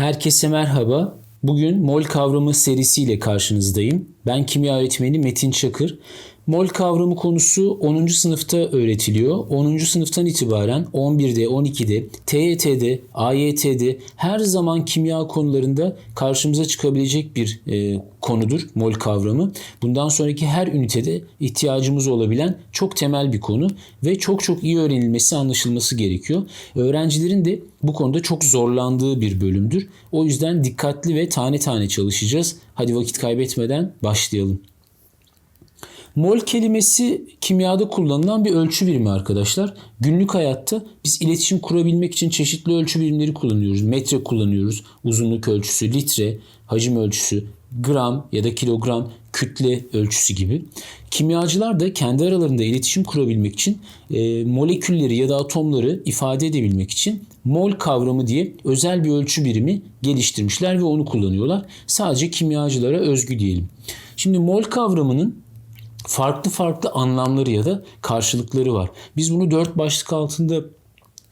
Herkese merhaba. Bugün mol kavramı serisiyle karşınızdayım. Ben kimya öğretmeni Metin Çakır. Mol kavramı konusu 10. sınıfta öğretiliyor. 10. sınıftan itibaren 11'de, 12'de, TYT'de, AYT'de her zaman kimya konularında karşımıza çıkabilecek bir e, konudur mol kavramı. Bundan sonraki her ünitede ihtiyacımız olabilen çok temel bir konu ve çok çok iyi öğrenilmesi, anlaşılması gerekiyor. Öğrencilerin de bu konuda çok zorlandığı bir bölümdür. O yüzden dikkatli ve tane tane çalışacağız. Hadi vakit kaybetmeden başlayalım. Mol kelimesi kimyada kullanılan bir ölçü birimi arkadaşlar. Günlük hayatta biz iletişim kurabilmek için çeşitli ölçü birimleri kullanıyoruz. Metre kullanıyoruz, uzunluk ölçüsü, litre, hacim ölçüsü, gram ya da kilogram, kütle ölçüsü gibi. Kimyacılar da kendi aralarında iletişim kurabilmek için e, molekülleri ya da atomları ifade edebilmek için mol kavramı diye özel bir ölçü birimi geliştirmişler ve onu kullanıyorlar. Sadece kimyacılara özgü diyelim. Şimdi mol kavramının farklı farklı anlamları ya da karşılıkları var. Biz bunu dört başlık altında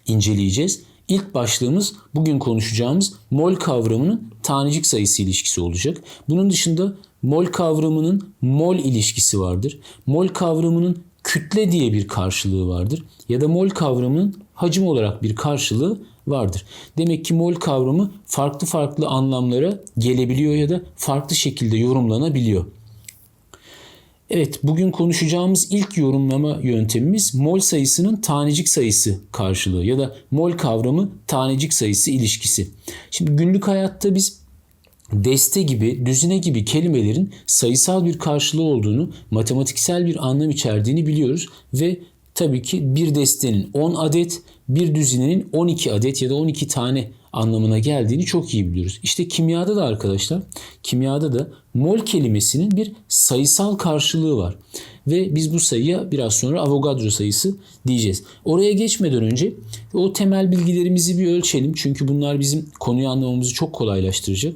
inceleyeceğiz. İlk başlığımız bugün konuşacağımız mol kavramının tanecik sayısı ilişkisi olacak. Bunun dışında mol kavramının mol ilişkisi vardır. Mol kavramının kütle diye bir karşılığı vardır. Ya da mol kavramının hacim olarak bir karşılığı vardır. Demek ki mol kavramı farklı farklı anlamlara gelebiliyor ya da farklı şekilde yorumlanabiliyor. Evet, bugün konuşacağımız ilk yorumlama yöntemimiz mol sayısının tanecik sayısı karşılığı ya da mol kavramı tanecik sayısı ilişkisi. Şimdi günlük hayatta biz deste gibi, düzine gibi kelimelerin sayısal bir karşılığı olduğunu, matematiksel bir anlam içerdiğini biliyoruz ve tabii ki bir destenin 10 adet, bir düzinenin 12 adet ya da 12 tane anlamına geldiğini çok iyi biliyoruz. İşte kimyada da arkadaşlar, kimyada da mol kelimesinin bir sayısal karşılığı var. Ve biz bu sayıya biraz sonra Avogadro sayısı diyeceğiz. Oraya geçmeden önce o temel bilgilerimizi bir ölçelim. Çünkü bunlar bizim konuyu anlamamızı çok kolaylaştıracak.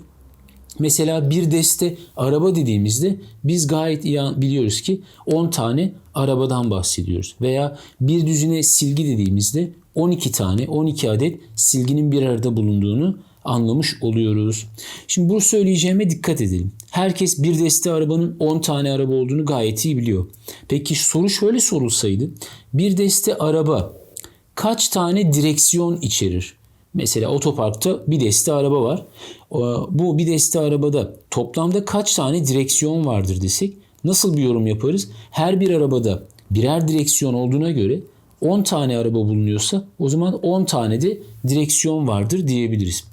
Mesela bir deste araba dediğimizde biz gayet iyi biliyoruz ki 10 tane arabadan bahsediyoruz. Veya bir düzine silgi dediğimizde 12 tane 12 adet silginin bir arada bulunduğunu anlamış oluyoruz. Şimdi bu söyleyeceğime dikkat edelim. Herkes bir deste arabanın 10 tane araba olduğunu gayet iyi biliyor. Peki soru şöyle sorulsaydı. Bir deste araba kaç tane direksiyon içerir? Mesela otoparkta bir deste araba var. Bu bir deste arabada toplamda kaç tane direksiyon vardır desek nasıl bir yorum yaparız? Her bir arabada birer direksiyon olduğuna göre 10 tane araba bulunuyorsa o zaman 10 tane de direksiyon vardır diyebiliriz.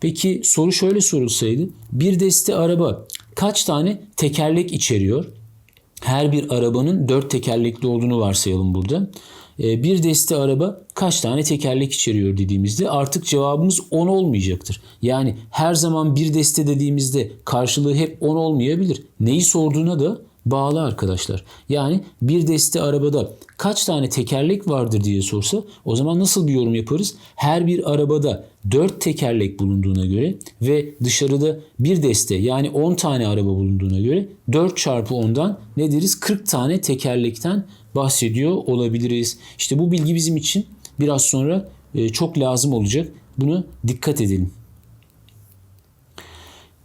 Peki soru şöyle sorulsaydı. Bir deste araba kaç tane tekerlek içeriyor? Her bir arabanın 4 tekerlekli olduğunu varsayalım burada. Ee, bir deste araba kaç tane tekerlek içeriyor dediğimizde artık cevabımız 10 olmayacaktır. Yani her zaman bir deste dediğimizde karşılığı hep 10 olmayabilir. Neyi sorduğuna da bağlı arkadaşlar. Yani bir deste arabada kaç tane tekerlek vardır diye sorsa o zaman nasıl bir yorum yaparız? Her bir arabada 4 tekerlek bulunduğuna göre ve dışarıda bir deste yani 10 tane araba bulunduğuna göre 4 çarpı 10'dan ne deriz? 40 tane tekerlekten bahsediyor olabiliriz. İşte bu bilgi bizim için biraz sonra e, çok lazım olacak. Bunu dikkat edelim.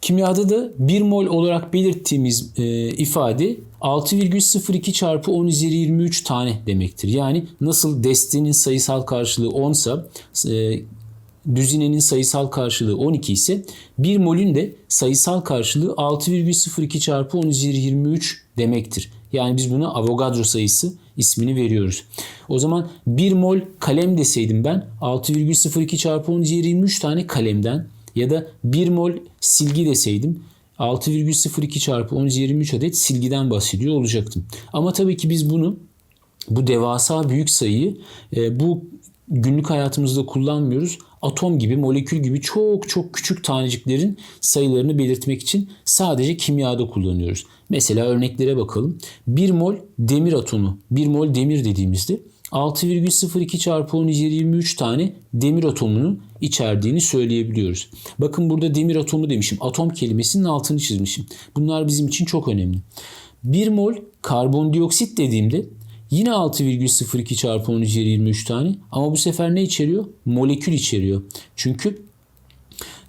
Kimyada da 1 mol olarak belirttiğimiz e, ifade 6,02 çarpı 10 üzeri 23 tane demektir. Yani nasıl destenin sayısal karşılığı 10 sa e, düzinenin sayısal karşılığı 12 ise 1 molün de sayısal karşılığı 6,02 çarpı 10 üzeri 23 demektir. Yani biz buna Avogadro sayısı ismini veriyoruz. O zaman 1 mol kalem deseydim ben 6,02 çarpı 10 üzeri 23 tane kalemden ya da 1 mol silgi deseydim 6,02 çarpı 10 23 adet silgiden bahsediyor olacaktım. Ama tabii ki biz bunu bu devasa büyük sayıyı e, bu günlük hayatımızda kullanmıyoruz. Atom gibi, molekül gibi çok çok küçük taneciklerin sayılarını belirtmek için sadece kimyada kullanıyoruz. Mesela örneklere bakalım. 1 mol demir atomu, 1 mol demir dediğimizde 6,02 çarpı 10 üzeri 23 tane demir atomunun içerdiğini söyleyebiliyoruz. Bakın burada demir atomu demişim. Atom kelimesinin altını çizmişim. Bunlar bizim için çok önemli. 1 mol karbondioksit dediğimde yine 6,02 çarpı 10 üzeri 23 tane ama bu sefer ne içeriyor? Molekül içeriyor. Çünkü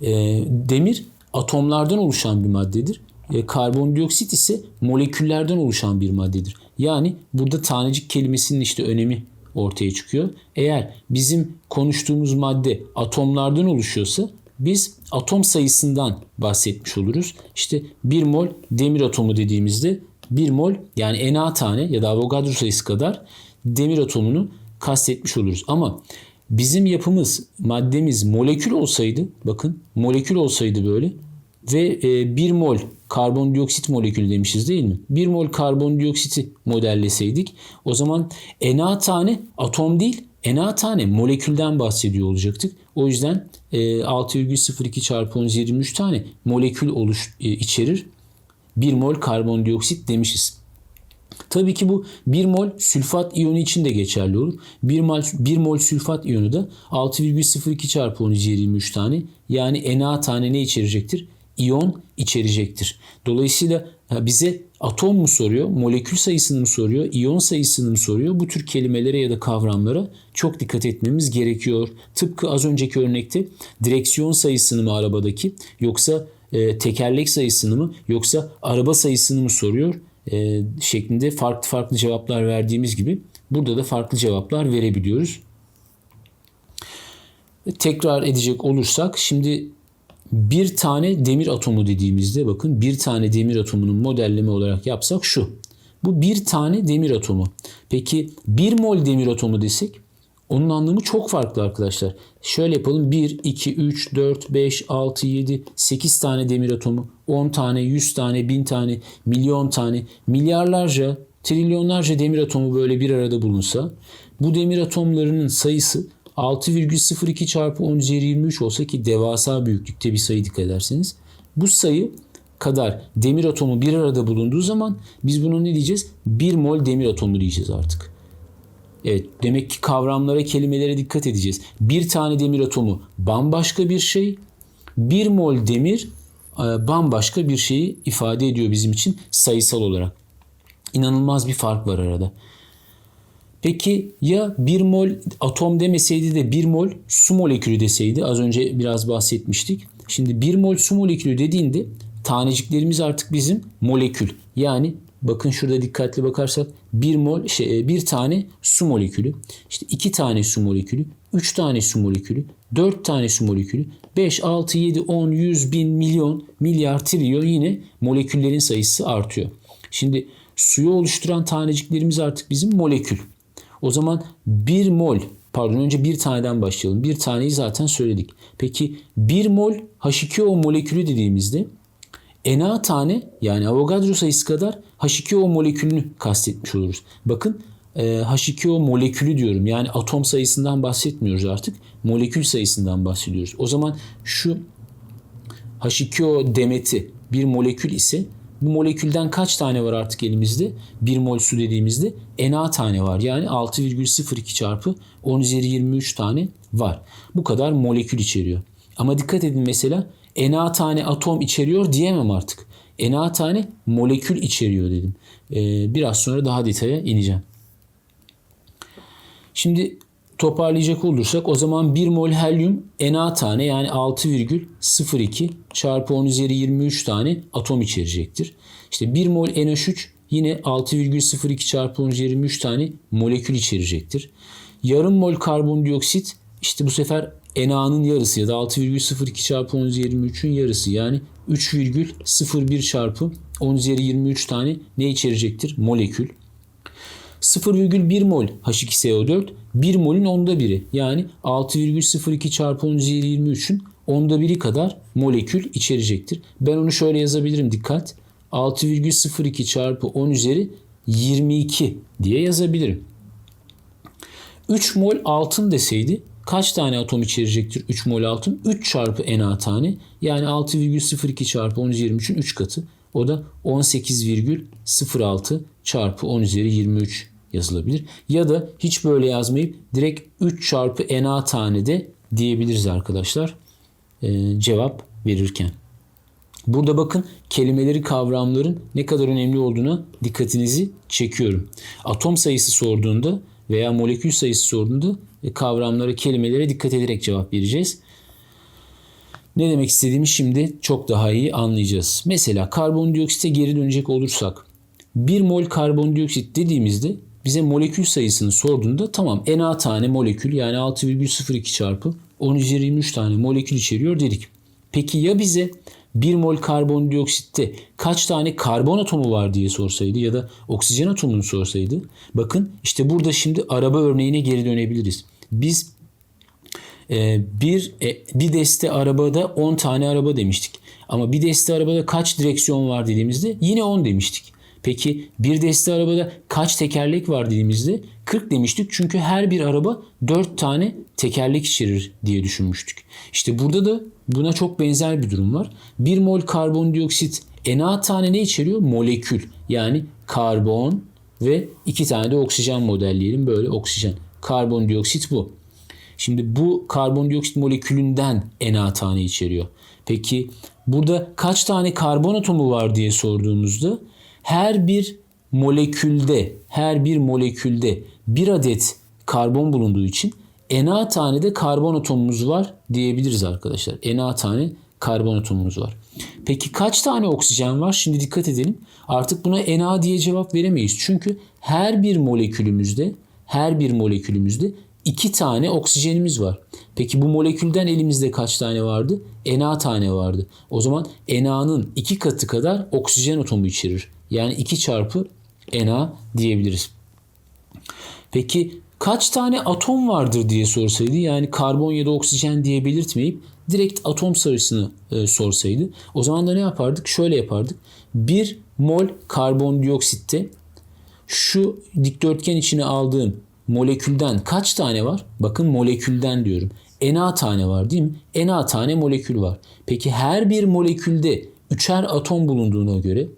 E, demir atomlardan oluşan bir maddedir. E, karbondioksit ise moleküllerden oluşan bir maddedir. Yani burada tanecik kelimesinin işte önemi ortaya çıkıyor. Eğer bizim konuştuğumuz madde atomlardan oluşuyorsa biz atom sayısından bahsetmiş oluruz. İşte 1 mol demir atomu dediğimizde 1 mol yani Na tane ya da Avogadro sayısı kadar demir atomunu kastetmiş oluruz. Ama bizim yapımız, maddemiz molekül olsaydı, bakın molekül olsaydı böyle ve 1 mol karbondioksit molekülü demişiz değil mi? 1 mol karbondioksiti modelleseydik o zaman Na tane atom değil Na tane molekülden bahsediyor olacaktık. O yüzden 6,02 çarpı 10 23 tane molekül oluş, e, içerir. 1 mol karbondioksit demişiz. Tabii ki bu 1 mol sülfat iyonu için de geçerli olur. 1 mol, 1 mol sülfat iyonu da 6,02 çarpı 10 23 tane yani Na tane ne içerecektir? İyon içerecektir. Dolayısıyla bize atom mu soruyor, molekül sayısını mı soruyor, iyon sayısını mı soruyor? Bu tür kelimelere ya da kavramlara çok dikkat etmemiz gerekiyor. Tıpkı az önceki örnekte direksiyon sayısını mı arabadaki yoksa e, tekerlek sayısını mı yoksa araba sayısını mı soruyor e, şeklinde farklı farklı cevaplar verdiğimiz gibi burada da farklı cevaplar verebiliyoruz. Tekrar edecek olursak şimdi bir tane demir atomu dediğimizde bakın bir tane demir atomunun modelleme olarak yapsak şu. Bu bir tane demir atomu. Peki bir mol demir atomu desek onun anlamı çok farklı arkadaşlar. Şöyle yapalım. 1, 2, 3, 4, 5, 6, 7, 8 tane demir atomu, 10 tane, 100 tane, 1000 tane, milyon tane, milyarlarca, trilyonlarca demir atomu böyle bir arada bulunsa bu demir atomlarının sayısı 6,02 çarpı 10 üzeri 23 olsa ki devasa büyüklükte bir sayı dikkat ederseniz bu sayı kadar demir atomu bir arada bulunduğu zaman biz bunu ne diyeceğiz? 1 mol demir atomu diyeceğiz artık. Evet demek ki kavramlara, kelimelere dikkat edeceğiz. Bir tane demir atomu bambaşka bir şey. Bir mol demir e, bambaşka bir şeyi ifade ediyor bizim için sayısal olarak. İnanılmaz bir fark var arada. Peki ya 1 mol atom demeseydi de 1 mol su molekülü deseydi az önce biraz bahsetmiştik. Şimdi 1 mol su molekülü dediğinde taneciklerimiz artık bizim molekül. Yani bakın şurada dikkatli bakarsak 1 mol şey bir tane su molekülü, işte 2 tane su molekülü, 3 tane su molekülü, 4 tane su molekülü, 5, 6, 7, 10, 100, bin, milyon, milyar, trilyon yine moleküllerin sayısı artıyor. Şimdi suyu oluşturan taneciklerimiz artık bizim molekül. O zaman 1 mol pardon önce bir taneden başlayalım. Bir taneyi zaten söyledik. Peki 1 mol H2O molekülü dediğimizde Na tane yani Avogadro sayısı kadar H2O molekülünü kastetmiş oluruz. Bakın H2O molekülü diyorum. Yani atom sayısından bahsetmiyoruz artık. Molekül sayısından bahsediyoruz. O zaman şu H2O demeti bir molekül ise bu molekülden kaç tane var artık elimizde? 1 mol su dediğimizde Na tane var. Yani 6,02 çarpı 10 üzeri 23 tane var. Bu kadar molekül içeriyor. Ama dikkat edin mesela Na tane atom içeriyor diyemem artık. Na tane molekül içeriyor dedim. Ee, biraz sonra daha detaya ineceğim. Şimdi toparlayacak olursak o zaman 1 mol helyum Na tane yani 6,02 çarpı 10 üzeri 23 tane atom içerecektir. İşte 1 mol NH3 yine 6,02 çarpı 10 üzeri 23 tane molekül içerecektir. Yarım mol karbondioksit işte bu sefer NA'nın yarısı ya da 6,02 çarpı 10 üzeri 23'ün yarısı yani 3,01 çarpı 10 üzeri 23 tane ne içerecektir? Molekül. 0,1 mol H2SO4 1 molün onda biri. Yani 6,02 çarpı 10 üzeri 23'ün onda biri kadar molekül içerecektir. Ben onu şöyle yazabilirim dikkat. 6,02 çarpı 10 üzeri 22 diye yazabilirim. 3 mol altın deseydi kaç tane atom içerecektir 3 mol altın? 3 çarpı Na tane. Yani 6,02 çarpı 10 üzeri 23'ün 3 katı. O da 18,06 çarpı 10 üzeri 23 yazılabilir. Ya da hiç böyle yazmayıp direkt 3 çarpı Na tane de diyebiliriz arkadaşlar. Ee, cevap verirken. Burada bakın kelimeleri kavramların ne kadar önemli olduğuna dikkatinizi çekiyorum. Atom sayısı sorduğunda veya molekül sayısı sorduğunda kavramlara, kelimelere dikkat ederek cevap vereceğiz. Ne demek istediğimi şimdi çok daha iyi anlayacağız. Mesela karbondioksite geri dönecek olursak 1 mol karbondioksit dediğimizde bize molekül sayısını sorduğunda tamam Na tane molekül yani 6,02 çarpı 10 üzeri 23 tane molekül içeriyor dedik. Peki ya bize 1 mol karbondioksitte kaç tane karbon atomu var diye sorsaydı ya da oksijen atomunu sorsaydı. Bakın işte burada şimdi araba örneğine geri dönebiliriz. Biz e, bir e, bir deste arabada 10 tane araba demiştik. Ama bir deste arabada kaç direksiyon var dediğimizde yine 10 demiştik. Peki bir deste arabada kaç tekerlek var dediğimizde 40 demiştik. Çünkü her bir araba 4 tane tekerlek içerir diye düşünmüştük. İşte burada da buna çok benzer bir durum var. 1 mol karbondioksit Na tane ne içeriyor? Molekül. Yani karbon ve 2 tane de oksijen modelleyelim. Böyle oksijen. Karbondioksit bu. Şimdi bu karbondioksit molekülünden Na tane içeriyor. Peki burada kaç tane karbon atomu var diye sorduğumuzda her bir molekülde her bir molekülde bir adet karbon bulunduğu için Na tane de karbon atomumuz var diyebiliriz arkadaşlar. Na tane karbon atomumuz var. Peki kaç tane oksijen var? Şimdi dikkat edelim. Artık buna Na diye cevap veremeyiz. Çünkü her bir molekülümüzde her bir molekülümüzde iki tane oksijenimiz var. Peki bu molekülden elimizde kaç tane vardı? Na tane vardı. O zaman Na'nın iki katı kadar oksijen atomu içerir. Yani 2 çarpı Na diyebiliriz. Peki kaç tane atom vardır diye sorsaydı yani karbon ya da oksijen diye belirtmeyip direkt atom sayısını e, sorsaydı o zaman da ne yapardık? Şöyle yapardık. 1 mol karbondioksitte şu dikdörtgen içine aldığım molekülden kaç tane var? Bakın molekülden diyorum. Na tane var değil mi? Na tane molekül var. Peki her bir molekülde üçer atom bulunduğuna göre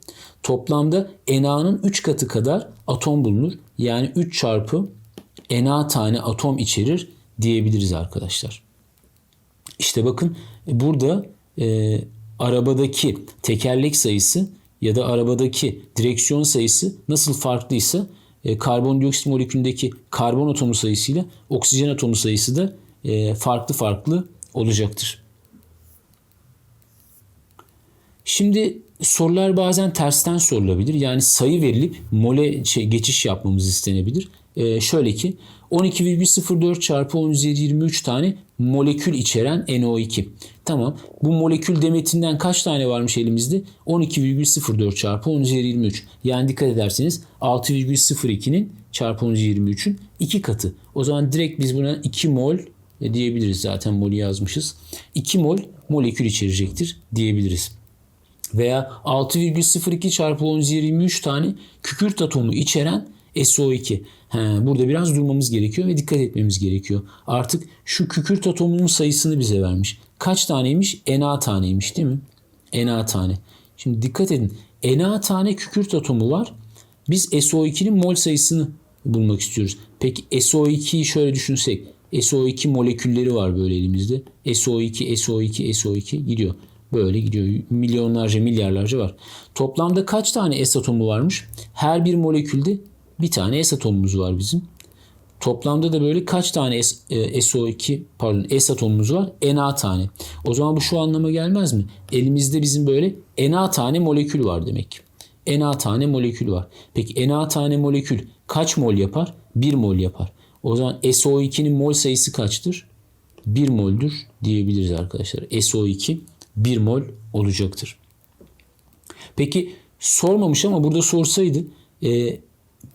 toplamda Na'nın 3 katı kadar atom bulunur. Yani 3 çarpı Na tane atom içerir diyebiliriz arkadaşlar. İşte bakın burada e, arabadaki tekerlek sayısı ya da arabadaki direksiyon sayısı nasıl farklıysa e, karbondioksit molekülündeki karbon atomu sayısıyla oksijen atomu sayısı da e, farklı farklı olacaktır. Şimdi sorular bazen tersten sorulabilir. Yani sayı verilip mole şey, geçiş yapmamız istenebilir. Ee, şöyle ki 12,04 çarpı 10 üzeri 23 tane molekül içeren NO2. Tamam. Bu molekül demetinden kaç tane varmış elimizde? 12,04 çarpı 10 üzeri 23. Yani dikkat ederseniz 6,02'nin çarpı 10 üzeri 23'ün 2 katı. O zaman direkt biz buna 2 mol e, diyebiliriz. Zaten molü yazmışız. 2 mol molekül içerecektir diyebiliriz veya 6,02 çarpı 10 üzeri 23 tane kükürt atomu içeren SO2. He, burada biraz durmamız gerekiyor ve dikkat etmemiz gerekiyor. Artık şu kükürt atomunun sayısını bize vermiş. Kaç taneymiş? Na taneymiş değil mi? Na tane. Şimdi dikkat edin. Na tane kükürt atomu var. Biz SO2'nin mol sayısını bulmak istiyoruz. Peki SO2'yi şöyle düşünsek. SO2 molekülleri var böyle elimizde. SO2, SO2, SO2 gidiyor. Böyle gidiyor. Milyonlarca, milyarlarca var. Toplamda kaç tane S atomu varmış? Her bir molekülde bir tane S atomumuz var bizim. Toplamda da böyle kaç tane S, e, SO2 pardon S atomumuz var? Na tane. O zaman bu şu anlama gelmez mi? Elimizde bizim böyle Na tane molekül var demek. Na tane molekül var. Peki Na tane molekül kaç mol yapar? 1 mol yapar. O zaman SO2'nin mol sayısı kaçtır? 1 moldür diyebiliriz arkadaşlar. SO2 1 mol olacaktır. Peki sormamış ama burada sorsaydı e,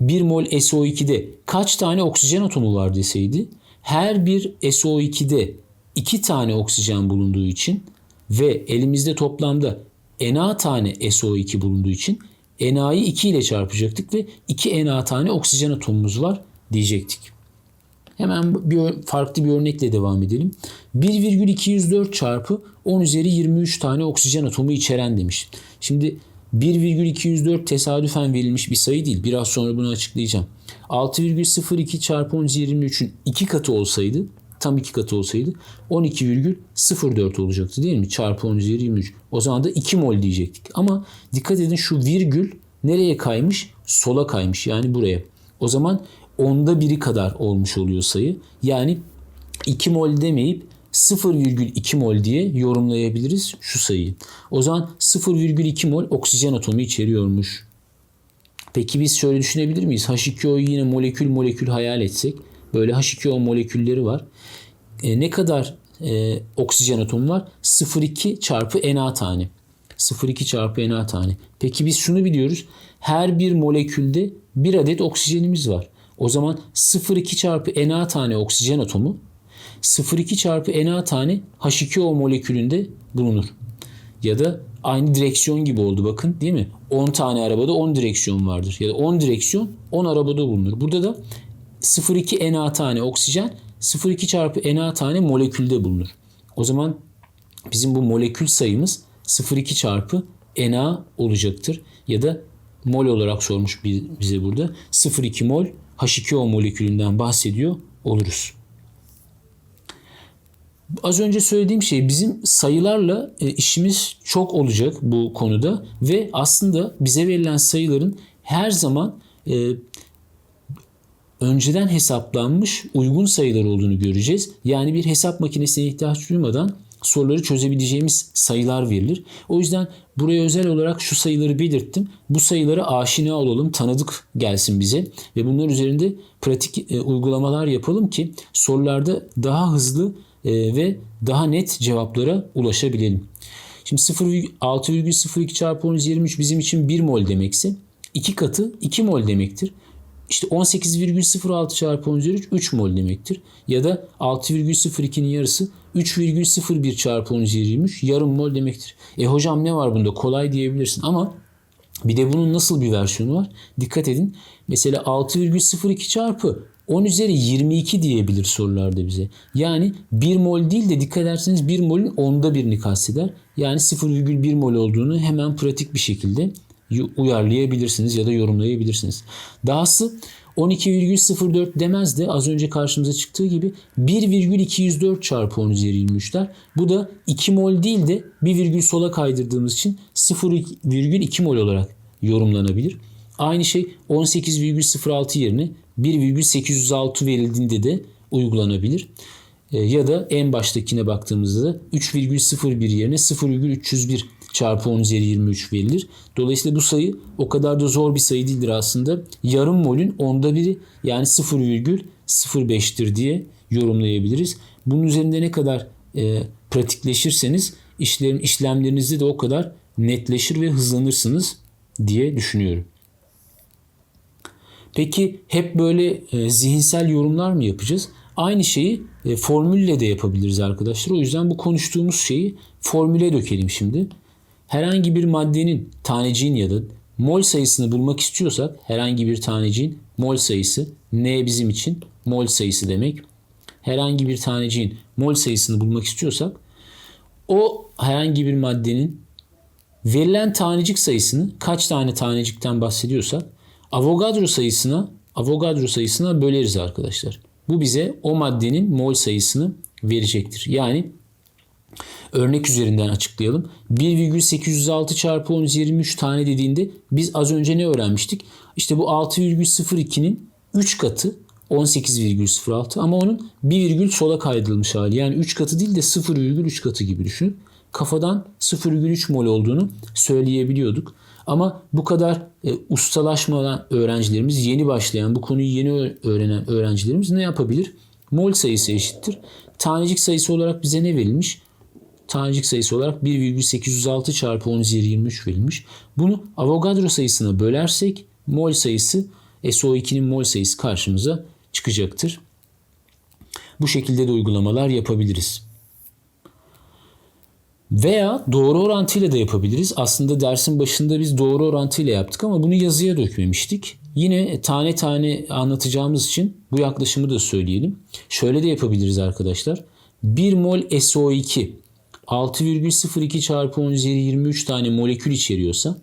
1 mol SO2'de kaç tane oksijen atomu var deseydi her bir SO2'de 2 tane oksijen bulunduğu için ve elimizde toplamda Na tane SO2 bulunduğu için Na'yı 2 ile çarpacaktık ve 2 Na tane oksijen atomumuz var diyecektik. Hemen bir farklı bir örnekle devam edelim. 1,204 çarpı 10 üzeri 23 tane oksijen atomu içeren demiş. Şimdi 1,204 tesadüfen verilmiş bir sayı değil. Biraz sonra bunu açıklayacağım. 6,02 çarpı 10 üzeri 23'ün 2 katı olsaydı tam 2 katı olsaydı 12,04 olacaktı değil mi? Çarpı 10 üzeri 23. O zaman da 2 mol diyecektik. Ama dikkat edin şu virgül nereye kaymış? Sola kaymış yani buraya. O zaman onda biri kadar olmuş oluyor sayı. Yani 2 mol demeyip 0,2 mol diye yorumlayabiliriz şu sayıyı. O zaman 0,2 mol oksijen atomu içeriyormuş. Peki biz şöyle düşünebilir miyiz? H2O'yu yine molekül molekül hayal etsek. Böyle H2O molekülleri var. E, ne kadar e, oksijen atomu var? 0,2 çarpı Na tane. 0,2 çarpı Na tane. Peki biz şunu biliyoruz. Her bir molekülde bir adet oksijenimiz var. O zaman 0,2 çarpı Na tane oksijen atomu 0,2 çarpı Na tane H2O molekülünde bulunur. Ya da aynı direksiyon gibi oldu bakın değil mi? 10 tane arabada 10 direksiyon vardır. Ya da 10 direksiyon 10 arabada bulunur. Burada da 0,2 Na tane oksijen 0,2 çarpı Na tane molekülde bulunur. O zaman bizim bu molekül sayımız 0,2 çarpı Na olacaktır. Ya da mol olarak sormuş bize burada. 0,2 mol H2O molekülünden bahsediyor oluruz. Az önce söylediğim şey bizim sayılarla e, işimiz çok olacak bu konuda ve aslında bize verilen sayıların her zaman e, önceden hesaplanmış uygun sayılar olduğunu göreceğiz. Yani bir hesap makinesine ihtiyaç duymadan soruları çözebileceğimiz sayılar verilir. O yüzden buraya özel olarak şu sayıları belirttim. Bu sayılara aşina olalım, tanıdık gelsin bize ve bunlar üzerinde pratik e, uygulamalar yapalım ki sorularda daha hızlı e, ve daha net cevaplara ulaşabilelim. Şimdi 6,02 çarpı 10 23 bizim için 1 mol demekse 2 katı 2 mol demektir. İşte 18,06 çarpı 10 üzeri 3 3 mol demektir. Ya da 6,02'nin yarısı 3,01 çarpı 10 üzeri 23 yarım mol demektir. E hocam ne var bunda kolay diyebilirsin ama bir de bunun nasıl bir versiyonu var? Dikkat edin. Mesela 6,02 çarpı 10 üzeri 22 diyebilir sorularda bize. Yani 1 mol değil de dikkat ederseniz 1 molün onda birini kasteder. Yani 0,1 mol olduğunu hemen pratik bir şekilde uyarlayabilirsiniz ya da yorumlayabilirsiniz. Dahası 12,04 demez de az önce karşımıza çıktığı gibi 1,204 çarpı 10 üzeri 23'ler. Bu da 2 mol değil de bir virgül sola kaydırdığımız için 0,2 mol olarak yorumlanabilir. Aynı şey 18,06 yerine 1,806 verildiğinde de uygulanabilir. Ya da en baştakine baktığımızda da 3,01 yerine 0,301 çarpı 10 üzeri 23 verilir. Dolayısıyla bu sayı o kadar da zor bir sayı değildir aslında. Yarım molün onda biri yani 0,05'tir diye yorumlayabiliriz. Bunun üzerinde ne kadar e, pratikleşirseniz işlem, işlemlerinizde de o kadar netleşir ve hızlanırsınız diye düşünüyorum. Peki hep böyle e, zihinsel yorumlar mı yapacağız? Aynı şeyi e, formülle de yapabiliriz arkadaşlar. O yüzden bu konuştuğumuz şeyi formüle dökelim şimdi. Herhangi bir maddenin taneciğin ya da mol sayısını bulmak istiyorsak herhangi bir taneciğin mol sayısı N bizim için mol sayısı demek. Herhangi bir taneciğin mol sayısını bulmak istiyorsak o herhangi bir maddenin verilen tanecik sayısını kaç tane tanecikten bahsediyorsak Avogadro sayısına Avogadro sayısına böleriz arkadaşlar. Bu bize o maddenin mol sayısını verecektir. Yani örnek üzerinden açıklayalım. 1,806 çarpı 10 üzeri 23 tane dediğinde biz az önce ne öğrenmiştik? İşte bu 6,02'nin 3 katı 18,06 ama onun 1 virgül sola kaydırılmış hali. Yani 3 katı değil de 0,3 katı gibi düşünün. Kafadan 0,3 mol olduğunu söyleyebiliyorduk. Ama bu kadar e, ustalaşmadan öğrencilerimiz, yeni başlayan, bu konuyu yeni öğrenen öğrencilerimiz ne yapabilir? Mol sayısı eşittir. Tanecik sayısı olarak bize ne verilmiş? Tanecik sayısı olarak 1,806 çarpı 10 üzeri 23 verilmiş. Bunu Avogadro sayısına bölersek mol sayısı SO2'nin mol sayısı karşımıza çıkacaktır. Bu şekilde de uygulamalar yapabiliriz. Veya doğru orantıyla da yapabiliriz. Aslında dersin başında biz doğru orantıyla yaptık ama bunu yazıya dökmemiştik. Yine tane tane anlatacağımız için bu yaklaşımı da söyleyelim. Şöyle de yapabiliriz arkadaşlar. 1 mol SO2 6,02 çarpı 10 üzeri 23 tane molekül içeriyorsa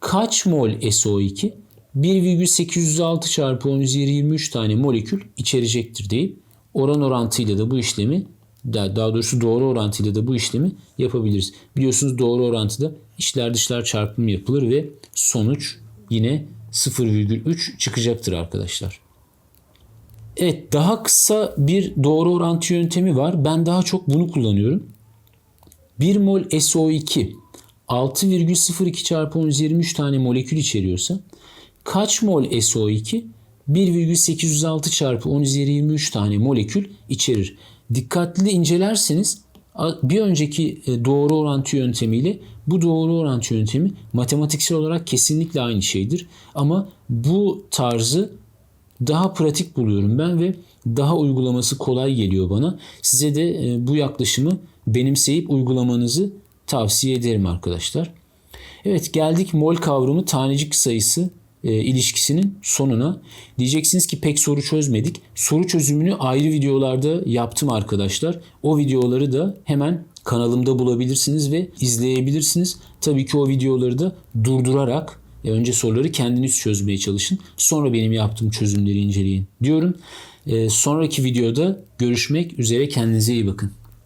kaç mol SO2 1,806 çarpı 10 üzeri 23 tane molekül içerecektir deyip oran orantıyla da bu işlemi daha doğrusu doğru orantıyla da bu işlemi yapabiliriz. Biliyorsunuz doğru orantıda içler dışlar çarpımı yapılır ve sonuç yine 0,3 çıkacaktır arkadaşlar. Evet daha kısa bir doğru orantı yöntemi var. Ben daha çok bunu kullanıyorum. 1 mol SO2 6,02 çarpı 10 üzeri 23 tane molekül içeriyorsa kaç mol SO2 1,806 çarpı 10 üzeri 23 tane molekül içerir. Dikkatli incelerseniz bir önceki e, doğru orantı yöntemiyle bu doğru orantı yöntemi matematiksel olarak kesinlikle aynı şeydir. Ama bu tarzı daha pratik buluyorum ben ve daha uygulaması kolay geliyor bana. Size de e, bu yaklaşımı benimseyip uygulamanızı tavsiye ederim arkadaşlar. Evet geldik mol kavramı tanecik sayısı e, ilişkisinin sonuna. Diyeceksiniz ki pek soru çözmedik. Soru çözümünü ayrı videolarda yaptım arkadaşlar. O videoları da hemen kanalımda bulabilirsiniz ve izleyebilirsiniz. Tabii ki o videoları da durdurarak e, önce soruları kendiniz çözmeye çalışın. Sonra benim yaptığım çözümleri inceleyin diyorum. E, sonraki videoda görüşmek üzere kendinize iyi bakın.